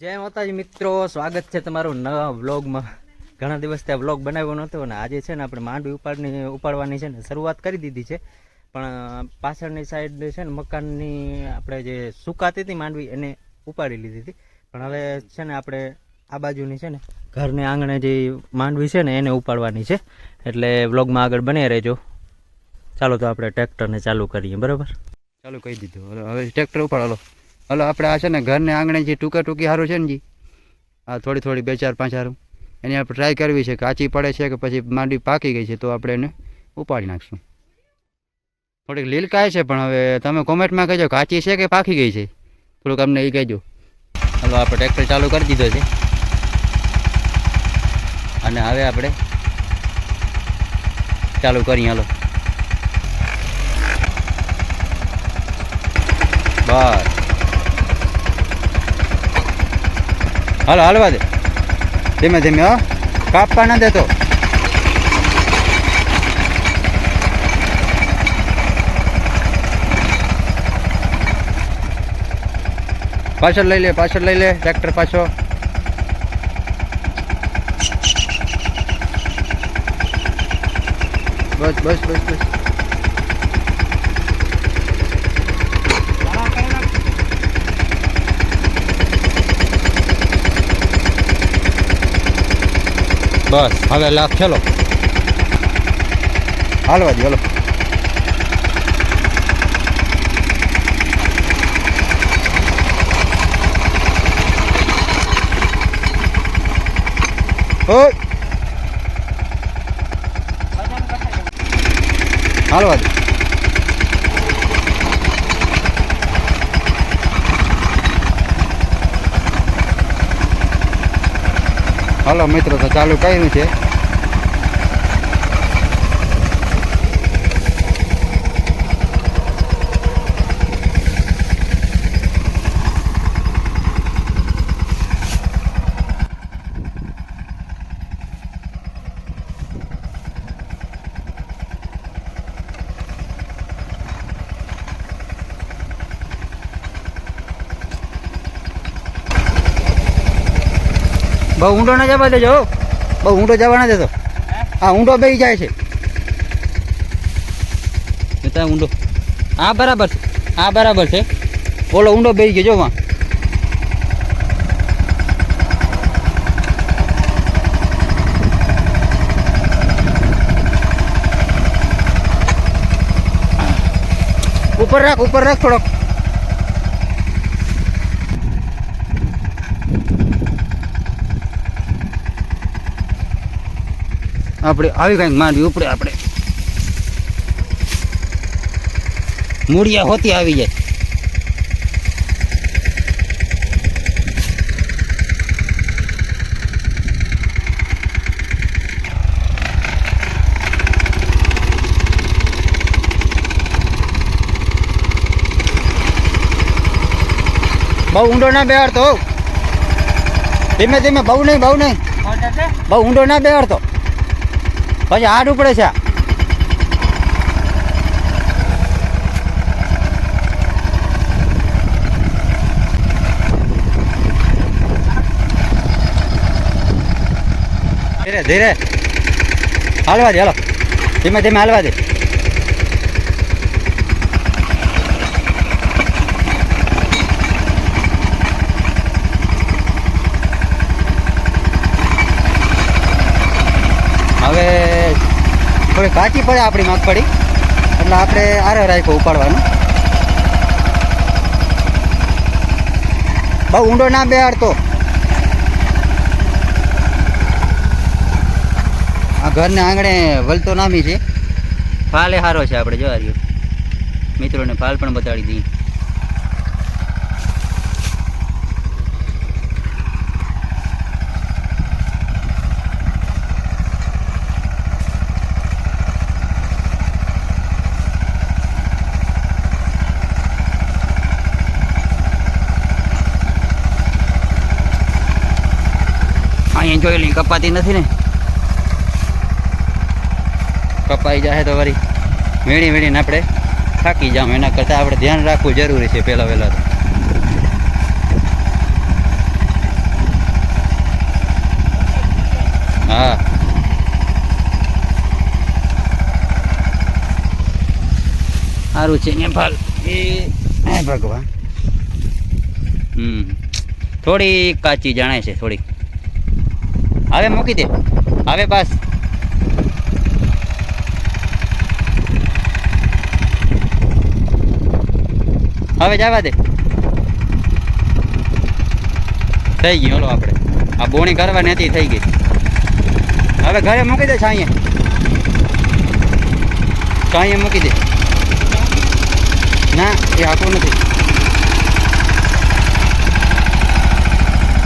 જય માતાજી મિત્રો, સ્વાગત છે તમારું નવા વ્લોગમાં. ઘણા દિવસ ત્યાં વ્લોગ બનાવ્યો નહોતો અને આજે છે ને આપણે માંડવી ઉપાડની, ઉપાડવાની છે ને શરૂઆત કરી દીધી છે. પણ પાછળની સાઈડ છે ને મકાનની આપણે જે સુકાતી હતી માંડવી એને ઉપાડી લીધી હતી. પણ હવે છે ને આપણે આ બાજુની છે ને ઘરને આંગણે જે માંડવી છે ને એને ઉપાડવાની છે. એટલે વ્લોગમાં આગળ બને રહેજો. ચાલો તો આપણે ટ્રેક્ટરને ચાલુ કરીએ, બરાબર? ચાલુ કહી દીધું. હવે ટ્રેક્ટર ઉપાડ હલો, આપણે આ છે ને ઘરને આંગણે જે ટૂંકા ટૂંકી સારું છે ને જી. આ થોડી થોડી બે ચાર પાંચ સારું એની આપણે ટ્રાય કરવી છે, કાચી પડે છે કે પછી માંડી પાકી ગઈ છે, તો આપણે એને ઉપાડી નાખશું. થોડીક લીલકાય છે, પણ હવે તમે કોમેન્ટમાં કહેજો, કાચી છે કે પાકી ગઈ છે? થોડુંક અમને એ કહેજો. હલો, આપણે ટ્રેક્ટર ચાલુ કરી દીધો છે. અને હવે આપણે ચાલુ કરીએ, હલો. બસ. હાલો, હાલવા દે. ધીમે ધીમે, હો. કાપવા ના દેતો. પાછળ લઈ લે, પાછળ લઈ લે, ટ્રેક્ટર પાછો. બસ બસ બસ બસ. બસ હવે લાખ ચલો હાલવા દે હલો. હાલવા દે હાલો મિત્રો તો ચાલુ કર્યું છે. બહુ ઊંડો ના જવા દેજો બહુ ઊંડો જવા ના દેતો. હા? ઊંડો બે જાય છે. ઊંડો. હા બરાબર છે. હા બરાબર છે. ઓલો ઊંડો બે ગયો જો વાં ઉપર રાખ ઉપર રાખ થોડોક. આપણે આવી કાંઈક માંડવી ઉપડે આપણે. મૂળિયા હોતી આવી જાય. બહુ ઊંડો ના બેહાડતો ધીમે ધીમે બહુ નહીં બહુ નહીં. બહુ ઊંડો ના બેહાડતો. પછી હાડ ઉપડે છે. ધીરે ધીરે. હાલવા દે હાલો. ધીમે ધીમે હાલવા દે હવે થોડી કાચી પડે આપણી મગફળી એટલે આપણે આરે રાખ્યો ઉપાડવાનું. બહુ ઊંડો ના બેહાડતો. આ ઘરને આંગણે વલતો નામી છે. ફાલે સારો છે આપણે જોવા રહ્યો. મિત્રોને ફાલ પણ બતાડી દઈએ અહીં જોઈ લઈ કપાતી નથી ને. કપાઈ જાય તો વળી વીણી વીણીને આપણે થાકી જામ. એના કરતાં આપણે ધ્યાન રાખવું જરૂરી છે પહેલાં વહેલા તો. હા. સારું છે નેપાલ એ ભગવાન. હમ. થોડી કાચી જણાય છે, થોડીક. હવે મૂકી દે. હવે બસ. હવે જવા દે. થઈ ગયું, હલો આપણે. આ બોણી કરવા નથી થઈ ગઈ. હવે ઘરે મૂકી દે છાંયે. છાંયે મૂકી દે. ના, એ આખું નથી.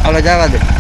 હવે જવા દે.